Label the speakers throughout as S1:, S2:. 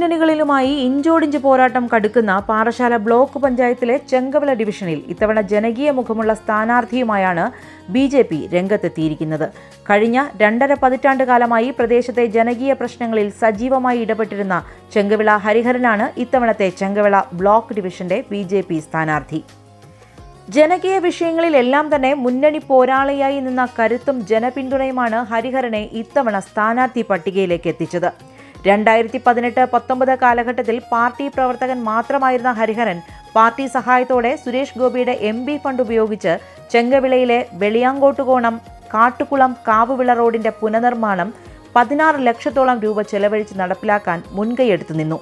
S1: മുന്നണികളിലുമായി ഇഞ്ചോടിഞ്ച് പോരാട്ടം കടുക്കുന്ന പാറശാല ബ്ലോക്ക് പഞ്ചായത്തിലെ ചെങ്കവല ഡിവിഷനിൽ ഇത്തവണ ജനകീയ മുഖമുള്ള സ്ഥാനാർത്ഥിയുമായാണ് ബി ജെ പി രംഗത്തെത്തിയിരിക്കുന്നത്. കഴിഞ്ഞ രണ്ടര പതിറ്റാണ്ട് കാലമായി പ്രദേശത്തെ ജനകീയ പ്രശ്നങ്ങളിൽ സജീവമായി ഇടപെട്ടിരുന്ന ചെങ്കവിള ഹരിഹരനാണ് ഇത്തവണത്തെ ചെങ്കവിള ബ്ലോക്ക് ഡിവിഷന്റെ ബി ജെ പി സ്ഥാനാർത്ഥി. ജനകീയ വിഷയങ്ങളിലെല്ലാം തന്നെ മുന്നണി പോരാളിയായി നിന്ന കരുത്തും ജനപിന്തുണയുമാണ് ഹരിഹരനെ ഇത്തവണ സ്ഥാനാർത്ഥി പട്ടികയിലേക്ക് എത്തിച്ചത്. രണ്ടായിരത്തി പതിനെട്ട് പത്തൊമ്പത് കാലഘട്ടത്തിൽ പാർട്ടി പ്രവർത്തകൻ മാത്രമായിരുന്ന ഹരിഹരൻ പാർട്ടി സഹായത്തോടെ സുരേഷ് ഗോപിയുടെ എം ബി ഫണ്ട് ഉപയോഗിച്ച് ചെങ്കവിളയിലെ വെളിയാങ്കോട്ടുകോണം കാട്ടുകുളം കാവുവിള റോഡിന്റെ പുനർനിർമ്മാണം പതിനാറ് ലക്ഷത്തോളം രൂപ ചെലവഴിച്ച് നടപ്പിലാക്കാൻ മുൻകൈയെടുത്തു നിന്നു.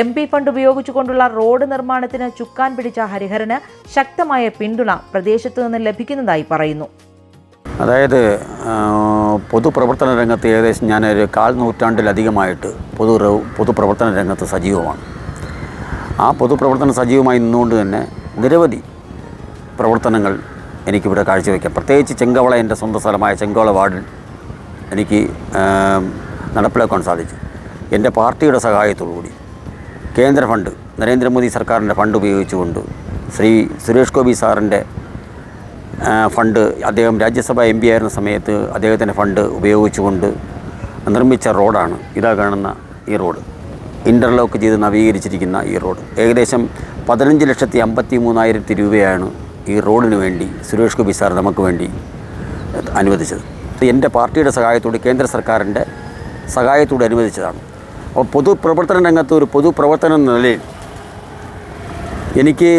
S1: എം പി ഫണ്ട് ഉപയോഗിച്ചുകൊണ്ടുള്ള റോഡ് നിർമ്മാണത്തിന് ചുക്കാൻ പിടിച്ച ഹരിഹരന് ശക്തമായ പിന്തുണ പ്രദേശത്തു നിന്ന് ലഭിക്കുന്നതായി പറയുന്നു.
S2: അതായത് പൊതുപ്രവർത്തന രംഗത്ത് ഏകദേശം ഞാനൊരു കാൽ നൂറ്റാണ്ടിലധികമായിട്ട് പൊതു പൊതുപ്രവർത്തന രംഗത്ത് സജീവമാണ്. ആ പൊതുപ്രവർത്തനം സജീവമായി നിന്നുകൊണ്ട് തന്നെ നിരവധി പ്രവർത്തനങ്ങൾ എനിക്കിവിടെ കാഴ്ചവെക്കാം. പ്രത്യേകിച്ച് ചെങ്കവള എന്റെ സ്വന്തം സ്ഥലമായ ചെങ്കവള വാർഡിൽ എനിക്ക് നടപ്പിലാക്കാൻ സാധിച്ചു. എന്റെ പാർട്ടിയുടെ സഹായത്തോടുകൂടി കേന്ദ്ര ഫണ്ട് നരേന്ദ്രമോദി സർക്കാരിന്റെ ഫണ്ട് ഉപയോഗിച്ചുകൊണ്ട് ശ്രീ സുരേഷ് ഗോപി സാറിന്റെ ഫണ്ട് അദ്ദേഹം രാജ്യസഭ എം പി ആയിരുന്ന സമയത്ത് അദ്ദേഹത്തിന്റെ ഫണ്ട് ഉപയോഗിച്ചുകൊണ്ട് നിർമ്മിച്ച റോഡാണ്. ഇതാ കാണുന്ന ഈ റോഡ്. ഇന്റർലോക്ക് ചെയ്ത് നവീകരിച്ചിരിക്കുന്ന ഈ റോഡ്. ഏകദേശം പതിനഞ്ച് ലക്ഷത്തി അമ്പത്തി മൂന്നായിരത്തി രൂപയാണ് ഈ റോഡിന് വേണ്ടി സുരേഷ് ഗോപി സാർ നമുക്ക് വേണ്ടി അനുവദിച്ചത്. എന്റെ പാർട്ടിയുടെ സഹായത്തോട് കേന്ദ്ര സർക്കാരിന്റെ സഹായത്തോട് അനുവദിച്ചതാണ്. അപ്പോൾ പൊതുപ്രവർത്തന രംഗത്ത് ഒരു പൊതുപ്രവർത്തനം എന്ന നിലയിൽ എനിക്ക്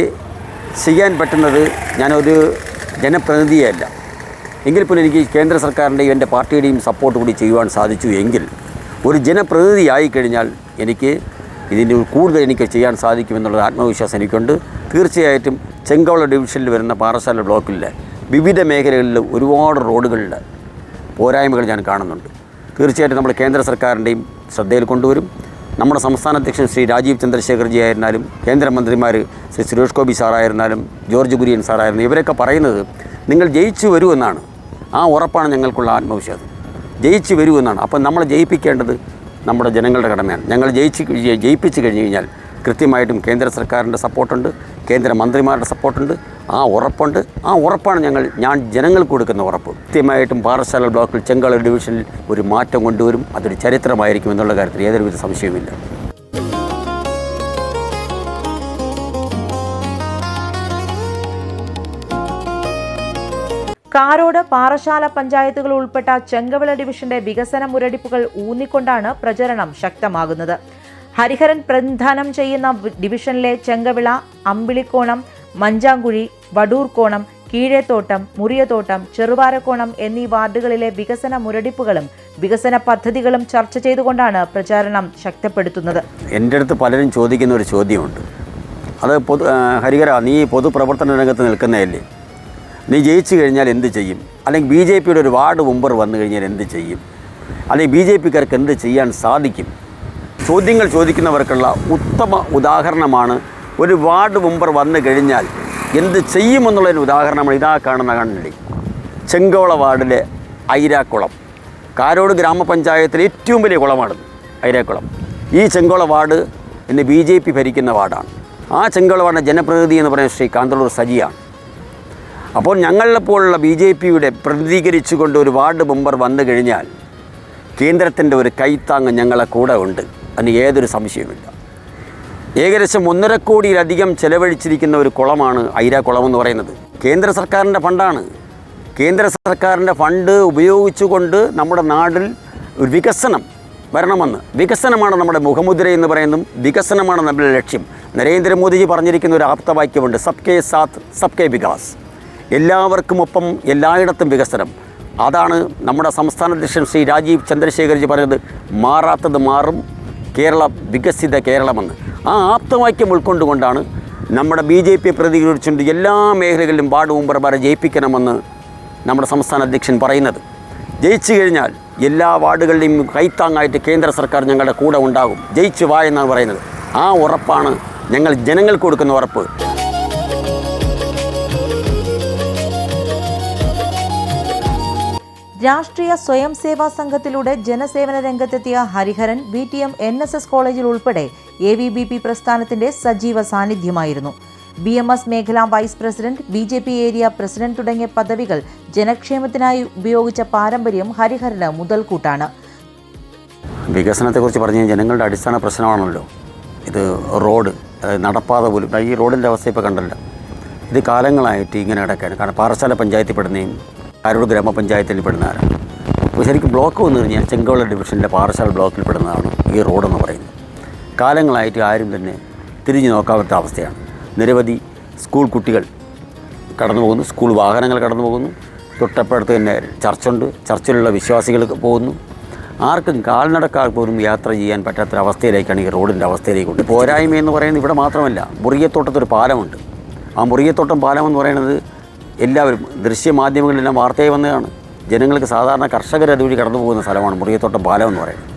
S2: ചെയ്യാൻ പറ്റുന്നത് ഞാനൊരു ജനപ്രതിനിധിയല്ല. എങ്കിൽ പോലും എനിക്ക് കേന്ദ്ര സർക്കാരിന്റെയും എന്റെ പാർട്ടിയുടെയും സപ്പോർട്ട് കൂടി ചെയ്യുവാൻ സാധിച്ചു എങ്കിൽ ഒരു ജനപ്രതിനിധി ആയിക്കഴിഞ്ഞാൽ എനിക്ക് ഇതിന്റെ കൂടുതൽ എനിക്ക് ചെയ്യാൻ സാധിക്കുമെന്നുള്ള ആത്മവിശ്വാസം എനിക്കുണ്ട്. തീർച്ചയായിട്ടും ചെങ്കവള ഡിവിഷനിൽ വരുന്ന പാറശാല ബ്ലോക്കിലെ വിവിധ മേഖലകളിൽ ഒരുപാട് റോഡുകളിൽ പോരായ്മകൾ ഞാൻ കാണുന്നുണ്ട്. തീർച്ചയായിട്ടും നമ്മൾ കേന്ദ്ര സർക്കാരിന്റെയും ശ്രദ്ധയിൽ കൊണ്ടുവരും. നമ്മുടെ സംസ്ഥാന അധ്യക്ഷൻ ശ്രീ രാജീവ് ചന്ദ്രശേഖർജി ആയിരുന്നാലും കേന്ദ്രമന്ത്രിമാർ ശ്രീ സുരേഷ് ഗോപി സാറായിരുന്നാലും ജോർജ് കുര്യൻ സാറായിരുന്നു ഇവരൊക്കെ പറയുന്നത് നിങ്ങൾ ജയിച്ചു വരുമെന്നാണ് ആ ഉറപ്പാണ് ഞങ്ങൾക്കുള്ള ആത്മവിശ്വാസം. ജയിച്ചു വരുമെന്നാണ് അപ്പം നമ്മൾ ജയിപ്പിക്കേണ്ടത് നമ്മുടെ ജനങ്ങളുടെ കടമയാണ്. ഞങ്ങൾ ജയിച്ച് ജയിപ്പിച്ച് കഴിഞ്ഞ് കഴിഞ്ഞാൽ കൃത്യമായിട്ടും കേന്ദ്ര സർക്കാരിന്റെ സപ്പോർട്ടുണ്ട് കേന്ദ്രമന്ത്രിമാരുടെ സപ്പോർട്ടുണ്ട് ആ ഉറപ്പുണ്ട്. ആ ഉറപ്പാണ് ഞങ്ങൾ ഞാൻ ജനങ്ങൾക്ക് കൊടുക്കുന്ന ഉറപ്പ്. കൃത്യമായിട്ടും പാറശാല ബ്ലോക്കിൽ ചെങ്കള ഡിവിഷനിൽ ഒരു മാറ്റം കൊണ്ടുവരും. അതൊരു ചരിത്രമായിരിക്കും എന്നുള്ള കാര്യത്തിൽ യാതൊരുവിധ സംശയവുമില്ല.
S1: കാരോട് പാറശാല പഞ്ചായത്തുകൾ ഉൾപ്പെട്ട ചെങ്കവിള ഡിവിഷന്റെ വികസന മുരടിപ്പുകൾ ഊന്നിക്കൊണ്ടാണ് പ്രചരണം ശക്തമാകുന്നത്. ഹരിഹരൻ പ്രതിനിധാനം ചെയ്യുന്ന ഡിവിഷനിലെ ചെങ്കവിള അമ്പിളിക്കോണം മഞ്ചാങ്കുഴി വടൂർകോണം കീഴേത്തോട്ടം മുറിയത്തോട്ടം ചെറുവാരക്കോണം എന്നീ വാർഡുകളിലെ വികസന മുരടിപ്പുകളും വികസന പദ്ധതികളും ചർച്ച ചെയ്തുകൊണ്ടാണ് പ്രചാരണം ശക്തിപ്പെടുത്തുന്നത്.
S2: എന്റെ അടുത്ത് പലരും ചോദിക്കുന്ന ഒരു ചോദ്യമുണ്ട്. അത് പൊതു ഹരികര നീ പൊതുപ്രവർത്തന രംഗത്ത് നിൽക്കുന്നതല്ലേ? നീ ജയിച്ചു കഴിഞ്ഞാൽ എന്ത് ചെയ്യും? അല്ലെങ്കിൽ ബി ജെ പിയുടെ ഒരു വാർഡ് മുമ്പർ വന്നു കഴിഞ്ഞാൽ എന്ത് ചെയ്യും? അല്ലെങ്കിൽ ബി ജെ പിക്കാർക്ക് എന്ത് ചെയ്യാൻ സാധിക്കും? ചോദ്യങ്ങൾ ചോദിക്കുന്നവർക്കുള്ള ഉത്തമ ഉദാഹരണമാണ് ഒരു വാർഡ് മുമ്പർ വന്നു കഴിഞ്ഞാൽ എന്ത് ചെയ്യുമെന്നുള്ളതിന് ഉദാഹരണമാണ് ഇതാ കാണുന്ന കണ്ണടി. ചെങ്കോള വാർഡിലെ ഐരാക്കുളം. കാരോട് ഗ്രാമപഞ്ചായത്തിലെ ഏറ്റവും വലിയ കുളമാണ് ഐരാക്കുളം. ഈ ചെങ്കോള വാർഡ് ഇന്ന് ബി ജെ പി ഭരിക്കുന്ന വാർഡാണ്. ആ ചെങ്കോള വാർഡിന്റെ ജനപ്രതിനിധി എന്ന് പറയുന്നത് ശ്രീ കാന്തളൂർ സജിയാണ്. അപ്പോൾ ഞങ്ങളെപ്പോലുള്ള ബി ജെ പിയുടെ പ്രതിനിധീകരിച്ചുകൊണ്ട് ഒരു വാർഡ് മെമ്പർ വന്നു കഴിഞ്ഞാൽ കേന്ദ്രത്തിന്റെ ഒരു കൈത്താങ്ങ് ഞങ്ങളെ കൂടെ ഉണ്ട്. അതിന് ഏതൊരു സംശയവുമില്ല. ഏകദേശം ഒന്നര കോടിയിലധികം ചെലവഴിച്ചിരിക്കുന്ന ഒരു കുളമാണ് ഐര കുളം എന്ന് പറയുന്നത്. കേന്ദ്ര സർക്കാരിന്റെ ഫണ്ടാണ്. കേന്ദ്ര സർക്കാരിന്റെ ഫണ്ട് ഉപയോഗിച്ചുകൊണ്ട് നമ്മുടെ നാടിൽ ഒരു വികസനം വരണമെന്ന്. വികസനമാണ് നമ്മുടെ മുഖമുദ്ര എന്ന് പറയുന്നതും വികസനമാണ് നമ്മുടെ ലക്ഷ്യം. നരേന്ദ്രമോദിജി പറഞ്ഞിരിക്കുന്ന ഒരു ആപ്തവാക്യമുണ്ട്. സബ് കെ സാത്ത് സബ് കെ വികാസ്. എല്ലാവർക്കും ഒപ്പം എല്ലായിടത്തും വികസനം. അതാണ് നമ്മുടെ സംസ്ഥാന അധ്യക്ഷൻ ശ്രീ രാജീവ് ചന്ദ്രശേഖർജി പറഞ്ഞത് മാറാത്തത് മാറും കേരള വികസിത കേരളമെന്ന്. ആ ആപ്തവാക്യം ഉൾക്കൊണ്ടുകൊണ്ടാണ് നമ്മുടെ ബി ജെ പി പ്രതികരിച്ചുകൊണ്ട് എല്ലാ മേഖലകളിലും വാർഡ് മെമ്പർമാരെ ജയിപ്പിക്കണമെന്ന് നമ്മുടെ സംസ്ഥാന അധ്യക്ഷൻ പറയുന്നത്. ജയിച്ചു കഴിഞ്ഞാൽ എല്ലാ വാർഡുകളിലെയും കൈത്താങ്ങായിട്ട് കേന്ദ്ര സർക്കാർ ഞങ്ങളുടെ കൂടെ ഉണ്ടാകും. ജയിച്ചു വാ എന്നാണ് പറയുന്നത്. ആ ഉറപ്പാണ് ഞങ്ങൾ ജനങ്ങൾക്ക് കൊടുക്കുന്ന ഉറപ്പ്.
S1: രാഷ്ട്രീയ സ്വയം സേവാ സംഘത്തിലൂടെ ജനസേവന രംഗത്തെത്തിയ Hariharan B T M N S S കോളേജിൽ ഉൾപ്പെടെ എ വി ബി പി പ്രസ്ഥാനത്തിന്റെ സജീവ സാന്നിധ്യമായിരുന്നു. ബി എം എസ് മേഖലാ vice president B J P area president തുടങ്ങിയ പദവികൾ ജനക്ഷേമത്തിനായി ഉപയോഗിച്ച പാരമ്പര്യം ഹരിഹരന് മുതൽക്കൂട്ടാണ്.
S2: വികസനത്തെക്കുറിച്ച് പറഞ്ഞാൽ ജനങ്ങളുടെ അടിസ്ഥാന പ്രശ്നമാണല്ലോ. ഇത് റോഡ് നടപ്പാത പോലും ഈ റോഡിന്റെ അവസ്ഥ ഇപ്പോൾ കണ്ടല്ലോ. ഇത് കാലങ്ങളായിട്ട് ഇങ്ങനെ കിടക്കാണ് കാരണം പാറശാല പഞ്ചായത്തിൽ പെടുന്നതും കാരോട് ഗ്രാമപഞ്ചായത്തിൽ പെടുന്നവരാണ് അപ്പോൾ ശരിക്കും ബ്ലോക്ക് വന്നു കഴിഞ്ഞാൽ ചെങ്കോള ഡിവിഷനിലെ പാറശാല ബ്ലോക്കിൽ പെടുന്നതാണ് ഈ റോഡെന്ന് പറയുന്നത്. കാലങ്ങളായിട്ട് ആരും തന്നെ തിരിഞ്ഞു നോക്കാത്ത അവസ്ഥയാണ്. നിരവധി സ്കൂൾ കുട്ടികൾ കടന്നു പോകുന്നു. സ്കൂൾ വാഹനങ്ങൾ കടന്നു പോകുന്നു. തൊട്ടപ്പുറത്ത് തന്നെ ചർച്ചുണ്ട്. ചർച്ചിലുള്ള വിശ്വാസികൾ പോകുന്നു. ആർക്കും കാൽനടക്കാർ പോലും യാത്ര ചെയ്യാൻ പറ്റാത്തൊരവസ്ഥയിലേക്കാണ് ഈ റോഡിന്റെ അവസ്ഥയിലേക്കുണ്ട് പോരായ്മ എന്ന് പറയുന്നത് ഇവിടെ മാത്രമല്ല മുറിയത്തോട്ടത്തൊരു പാലമുണ്ട്. ആ മുറിയത്തോട്ടം പാലം എന്ന് പറയുന്നത് എല്ലാവരും ദൃശ്യമാധ്യമങ്ങളിലെല്ലാം വാർത്തയായി വന്നതാണ്. ജനങ്ങൾക്ക് സാധാരണ കർഷകർ അതുവഴി കടന്നു പോകുന്ന സ്ഥലമാണ് മുറിയത്തോട്ടം പാലം എന്ന് പറയുന്നത്.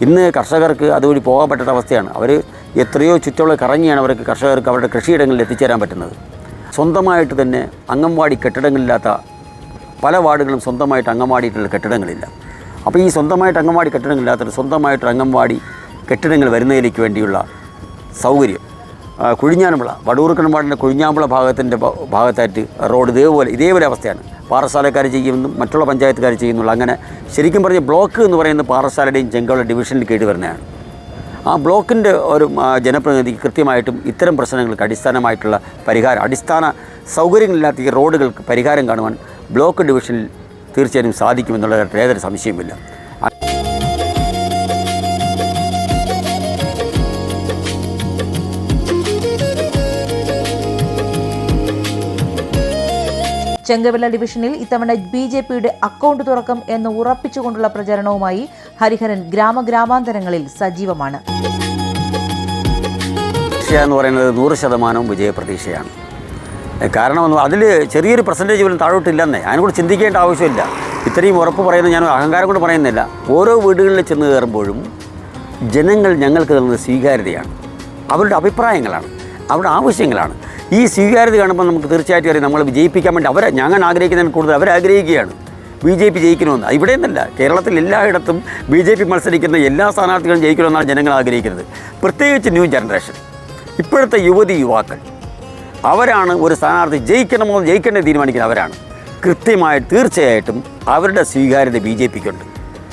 S2: ഇന്ന് കർഷകർക്ക് അതുവഴി പോകാൻ പറ്റാത്ത അവസ്ഥയാണ്. അവർ എത്രയോ ചുറ്റുള്ള കറങ്ങിയാണ് അവർക്ക് കർഷകർക്ക് അവരുടെ കൃഷിയിടങ്ങളിൽ എത്തിച്ചേരാൻ പറ്റുന്നത്. സ്വന്തമായിട്ട് തന്നെ അംഗൻവാടി കെട്ടിടങ്ങളില്ലാത്ത പല വാർഡുകളും സ്വന്തമായിട്ട് അംഗൻവാടിയിട്ടുള്ള കെട്ടിടങ്ങളില്ല. അപ്പോൾ ഈ സ്വന്തമായിട്ട് അംഗൻവാടി കെട്ടിടങ്ങളില്ലാത്ത സ്വന്തമായിട്ട് അംഗൻവാടി കെട്ടിടങ്ങൾ വരുന്നതിലേക്ക് വേണ്ടിയുള്ള സൗകര്യം ആ, കുഴിഞ്ഞാനമ്പുള വടൂർ കണമ്പാടിന്റെ കുഴിഞ്ഞാമ്പുള ഭാഗത്തിന്റെ ഭാഗത്തായിട്ട് റോഡ് ഇതേപോലെ ഇതേപോലെ അവസ്ഥയാണ്. പാറശാലക്കാർ ചെയ്യുമെന്നും മറ്റുള്ള പഞ്ചായത്തുകാർ ചെയ്യുന്നുള്ളൂ അങ്ങനെ ശരിക്കും പറഞ്ഞ ബ്ലോക്ക് എന്ന് പറയുന്നത് പാറശാലയുടെയും ചെങ്കോള ഡിവിഷനിൽ കീഴിൽ വരുന്നതാണ്. ആ ബ്ലോക്കിന്റെ ഒരു ജനപ്രതിനിധിക്ക് ജനപ്രതിനിധി കൃത്യമായിട്ടും ഇത്തരം പ്രശ്നങ്ങൾക്ക് അടിസ്ഥാനമായിട്ടുള്ള പരിഹാരം അടിസ്ഥാന സൗകര്യങ്ങളില്ലാത്ത ഈ റോഡുകൾക്ക് പരിഹാരം കാണുവാൻ ബ്ലോക്ക് ഡിവിഷനിൽ തീർച്ചയായും സാധിക്കുമെന്നുള്ള ഏതൊരു സംശയമില്ല
S1: ചെങ്കവിള ഡിവിഷനിൽ ഇത്തവണ ബി ജെ പിയുടെ അക്കൗണ്ട് തുറക്കും എന്ന് ഉറപ്പിച്ചുകൊണ്ടുള്ള പ്രചരണവുമായി ഹരിഹരൻ ഗ്രാമഗ്രാമാന്തരങ്ങളിൽ സജീവമാണ്.
S2: എന്ന് പറയുന്നത് നൂറ് ശതമാനവും വിജയപ്രതീക്ഷയാണ്. കാരണം അതിൽ ചെറിയൊരു പെർസെന്റേജ് പോലും താഴോട്ടില്ലെന്നേ. അതിനെക്കൂടി ചിന്തിക്കേണ്ട ആവശ്യമില്ല. ഇത്രയും ഉറപ്പ് പറയുന്നത് ഞാൻ അഹങ്കാരം കൊണ്ട് പറയുന്നില്ല. ഓരോ വീടുകളിൽ ചെന്ന് കയറുമ്പോഴും ജനങ്ങൾ ഞങ്ങൾക്ക് തന്നത് സ്വീകാര്യതയാണ്. അവരുടെ അഭിപ്രായങ്ങളാണ്. അവരുടെ ആവശ്യങ്ങളാണ്. ഈ സ്വീകാര്യത കാണുമ്പോൾ നമുക്ക് തീർച്ചയായിട്ടും അറിയാം. നമ്മൾ വിജയിപ്പിക്കാൻ വേണ്ടി അവരെ ഞങ്ങൾ ആഗ്രഹിക്കുന്നതിന് കൂടുതൽ അവരാഗ്രഹിക്കുകയാണ്. ബി ജെ പി ജയിക്കണമെന്ന്. ഇവിടെ നിന്നല്ല കേരളത്തിൽ എല്ലായിടത്തും ബി ജെ പി മത്സരിക്കുന്ന എല്ലാ സ്ഥാനാർത്ഥികളും ജയിക്കണമെന്നാണ് ജനങ്ങൾ ആഗ്രഹിക്കുന്നത്. പ്രത്യേകിച്ച് ന്യൂ ജനറേഷൻ. ഇപ്പോഴത്തെ യുവതി യുവാക്കൾ. അവരാണ് ഒരു സ്ഥാനാർത്ഥി ജയിക്കണമോ ജയിക്കേണ്ടത് തീരുമാനിക്കുന്നത് അവരാണ്. കൃത്യമായി തീർച്ചയായിട്ടും അവരുടെ സ്വീകാര്യത ബി ജെ പിക്കുണ്ട്.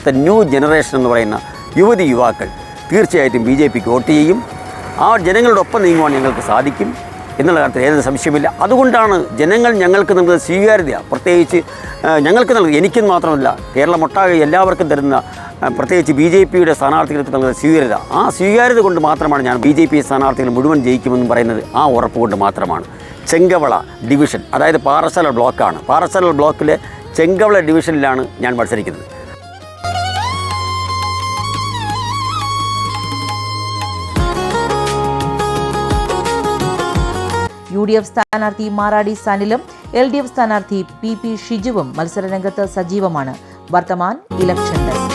S2: ദ ന്യൂ ജനറേഷൻ എന്ന് പറയുന്ന യുവതി യുവാക്കൾ തീർച്ചയായിട്ടും ബി ജെ പിക്ക് വോട്ട് ചെയ്യും. ആ ജനങ്ങളോടൊപ്പം നീങ്ങുവാൻ ഞങ്ങൾക്ക് സാധിക്കും. എന്നുള്ള കാര്യത്തിൽ ഏതൊരു സംശയമില്ല. അതുകൊണ്ടാണ് ജനങ്ങൾ ഞങ്ങൾക്ക് നൽകുന്ന സ്വീകാര്യത പ്രത്യേകിച്ച് ഞങ്ങൾക്ക് നൽകുക എനിക്കും മാത്രമല്ല കേരളം ഒട്ടാകെ എല്ലാവർക്കും തരുന്ന പ്രത്യേകിച്ച് ബി ജെ പിയുടെ സ്ഥാനാർത്ഥികൾക്ക് നൽകുന്ന സ്വീകാര്യത. ആ സ്വീകാര്യത കൊണ്ട് മാത്രമാണ് ഞാൻ ബി ജെ പി സ്ഥാനാർത്ഥികൾ മുഴുവൻ ജയിക്കുമെന്ന് പറയുന്നത്. ആ ഉറപ്പ് കൊണ്ട് മാത്രമാണ്. ചെങ്കവള ഡിവിഷൻ അതായത് പാറശാല ബ്ലോക്കാണ്. പാറശാല ബ്ലോക്കിലെ ചെങ്കവള ഡിവിഷനിലാണ് ഞാൻ മത്സരിക്കുന്നത്.
S1: ഡി എഫ് സ്ഥാനാർത്ഥി മാറാടി സനിലും എൽ ഡി എഫ് സ്ഥാനാർത്ഥി പി പി ഷിജുവും മത്സരരംഗത്ത് സജീവമാണ്. വർത്തമാൻ ഇലക്ഷൻ ഡെസ്ക്.